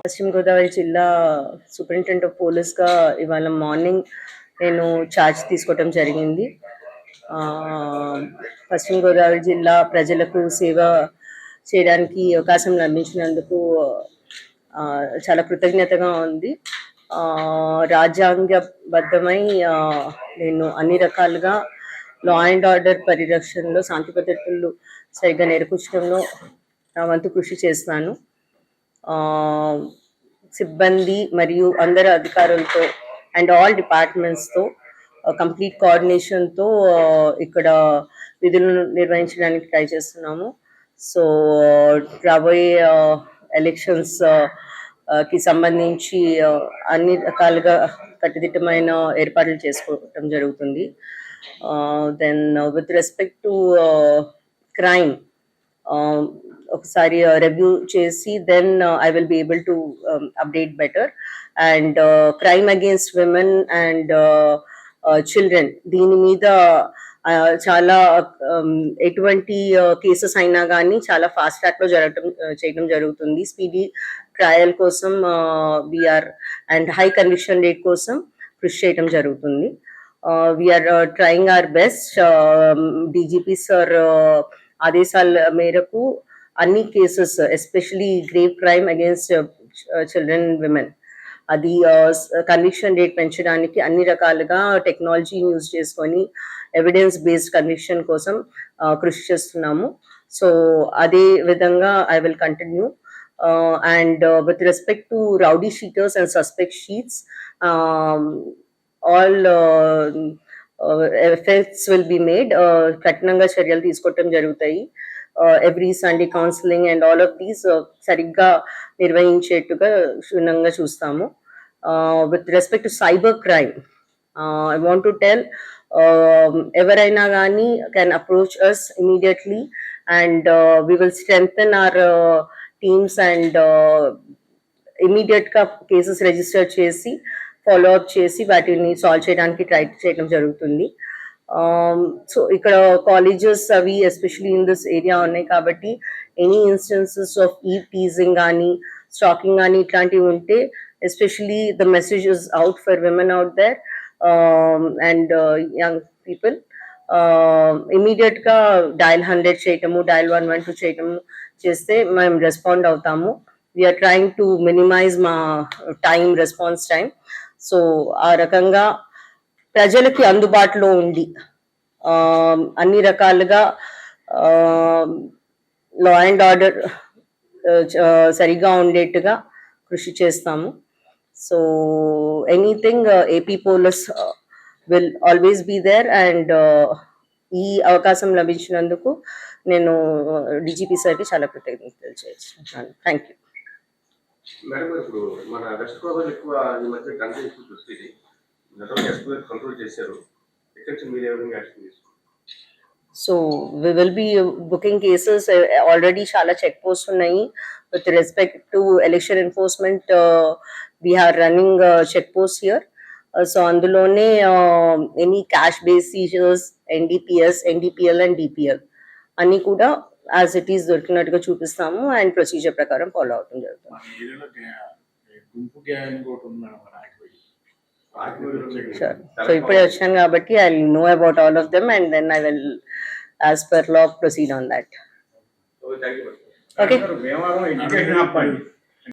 పశ్చిమ గోదావరి జిల్లా superintendent of పోలీస్గా ఇవాళ మార్నింగ్ నేను ఛార్జ్ తీసుకోవటం జరిగింది. పశ్చిమ గోదావరి జిల్లా ప్రజలకు సేవ చేయడానికి అవకాశం లభించినందుకు చాలా కృతజ్ఞతగా ఉంది. రాజ్యాంగబద్ధమై నేను అన్ని రకాలుగా లా అండ్ ఆర్డర్ పరిరక్షణలో శాంతి భద్రతలు సరిగ్గా నేర్పించడంలో నా వంతు కృషి చేస్తాను. సిబ్బంది మరియు అందరు అధికారులతో అండ్ ఆల్ డిపార్ట్మెంట్స్తో కంప్లీట్ కోఆర్డినేషన్తో ఇక్కడ విధులను నిర్వహించడానికి ట్రై చేస్తున్నాము. సో రాబోయే ఎలక్షన్స్కి సంబంధించి అన్ని రకాలుగా కట్టుదిట్టమైన ఏర్పాట్లు చేసుకోవటం జరుగుతుంది. Then with respect to crime Um, ఒకసారి uh, రివ్యూ చేసి then I will be able to update better and crime against women and children దీని మీద uh, చాలా um, ఎటువంటి uh, కేసెస్ అయినా కానీ చాలా ఫాస్ట్ ట్రాక్లో జరగటం చేయడం జరుగుతుంది. స్పీడీ ట్రయల్ కోసం we're and high conviction rate కోసం కృషి చేయడం జరుగుతుంది. We're trying our best DGP sir ఆదేశాల మేరకు అన్ని cases especially grave crime against uh, children women అది uh, కన్విక్షన్ రేట్ పెంచడానికి అన్ని రకాలుగా టెక్నాలజీని యూజ్ చేసుకొని ఎవిడెన్స్ బేస్డ్ కన్విక్షన్ కోసం uh, కృషి చేస్తున్నాము. సో అదే విధంగా I will continue and with respect to rowdy sheeters and suspect sheets all effects will be made కఠినంగా చర్యలు తీసుకోవటం జరుగుతాయి. Every Sunday counselling and all of these సరిగ్గా నిర్వహించేట్టుగా క్షుణ్ణంగా చూస్తాము. With respect to cyber crime I want to tell ఎవరైనా కానీ can approach us immediately and we will strengthen our teams and ఇమీడియట్గా కేసెస్ రిజిస్టర్ చేసి ఫాలో అప్ చేసి వాటిని సాల్వ్ చేయడానికి ట్రై చేయడం జరుగుతుంది. Um, సో ఇక్కడ కాలేజెస్ అవి ఎస్పెషలీ ఇన్ దిస్ ఏరియా ఉన్నాయి కాబట్టి any instances of eve teasing కానీ స్టాకింగ్ కానీ ఇట్లాంటివి ఉంటే especially the message is out for women out there and young people ఇమీడియట్గా డయల్ హండ్రెడ్ చేయటము డయల్ వన్ వన్ టూ చేయటము చేస్తే మేము రెస్పాండ్ అవుతాము. వీఆర్ ట్రయింగ్ టు మినిమైజ్ మా టైం రెస్పాన్స్ టైం సో ఆ రకంగా ప్రజలకి అందుబాటులో ఉంది అన్ని రకాలుగా లా అండ్ ఆర్డర్ సరిగా ఉండేట్టుగా కృషి చేస్తాము. So anything AP police will always be there and ఈ అవకాశం లభించినందుకు నేను uh, డీజీపీ సార్కి చాలా కృతజ్ఞతలు చేస్తున్నాను థ్యాంక్ యూ మేడం ఇప్పుడు మన వెస్ట్ గోదావరి ఎక్కువ ఈ మధ్య గంట ఎక్కువ చూస్తుంది గతంలో ఎస్పీ కంట్రోల్ చేశారు. ఎక్కడి నుంచి మీరు ఏ విధంగా యాక్షన్ తీసుకున్నారు? So we will be booking cases already చాలా చెక్ పోస్ట్ ఉన్నాయి. With respect to election enforcement we're running check post here so అందులోనే any cash base seizures NDPS NDPL and DPL అన్ని కూడా యాజ్ ఇట్ ఈస్ దొరికినట్టుగా చూపిస్తాము and procedure ప్రకారం follow అవడం జరుగుతుంది. So ఇప్పుడే వచ్చాను కాబట్టి I know about all of them and then I will as per law proceed on that okay